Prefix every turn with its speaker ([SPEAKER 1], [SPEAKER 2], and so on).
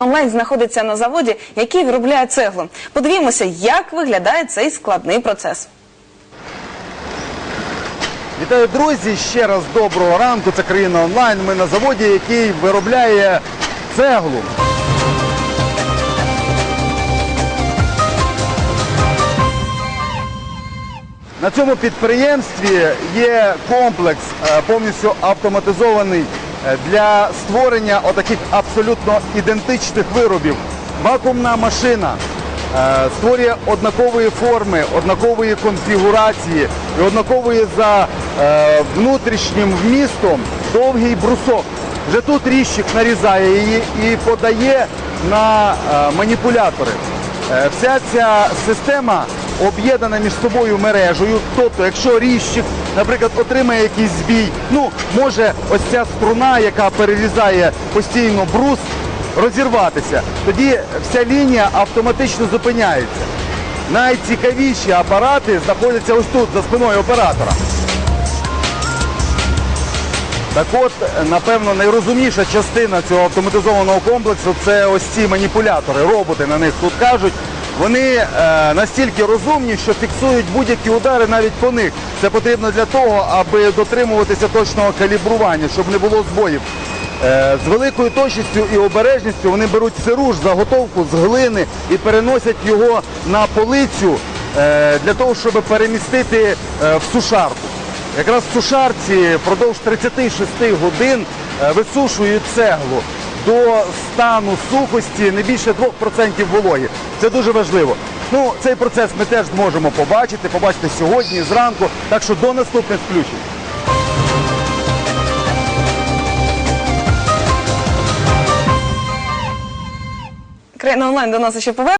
[SPEAKER 1] Онлайн знаходиться на заводі, який виробляє цеглу. Подивімося, як виглядає цей складний процес.
[SPEAKER 2] Вітаю, друзі! Ще раз доброго ранку. Це країна онлайн. Ми на заводі, який виробляє цеглу. На цьому підприємстві є комплекс е, повністю автоматизований для створення отаких абсолютно ідентичних виробів. Вакуумна машина е, створює однакової форми, однакової конфігурації і однакової за е, внутрішнім вмістом довгий брусок. Вже тут ріщик нарізає її і подає на е, маніпулятори. Е, Вся ця система об'єднана між собою мережею. Тобто, якщо ріжчик, наприклад, отримає якийсь збій, ну може ось ця струна, яка перерізає постійно брус, розірватися. Тоді вся лінія автоматично зупиняється. Найцікавіші апарати знаходяться ось тут, за спиною оператора. Так от, напевно, найрозумніша частина цього автоматизованого комплексу це ось ці маніпулятори, роботи на них тут кажуть. Вони е, настільки розумні, що фіксують будь-які удари навіть по них. Це потрібно для того, аби дотримуватися точного калібрування, щоб не було збоїв. Е, з великою точністю і обережністю вони беруть сируш, заготовку з глини і переносять його на полицю е, для того, щоб перемістити в сушарку. Якраз в сушарці впродовж 36 годин висушують цеглу до стану сухості не більше 2% вологи. Це дуже важливо. Ну, цей процес ми теж зможемо побачити, побачити сьогодні, зранку. Так що до наступних включень.
[SPEAKER 1] Країна онлайн до нас ще повернеться.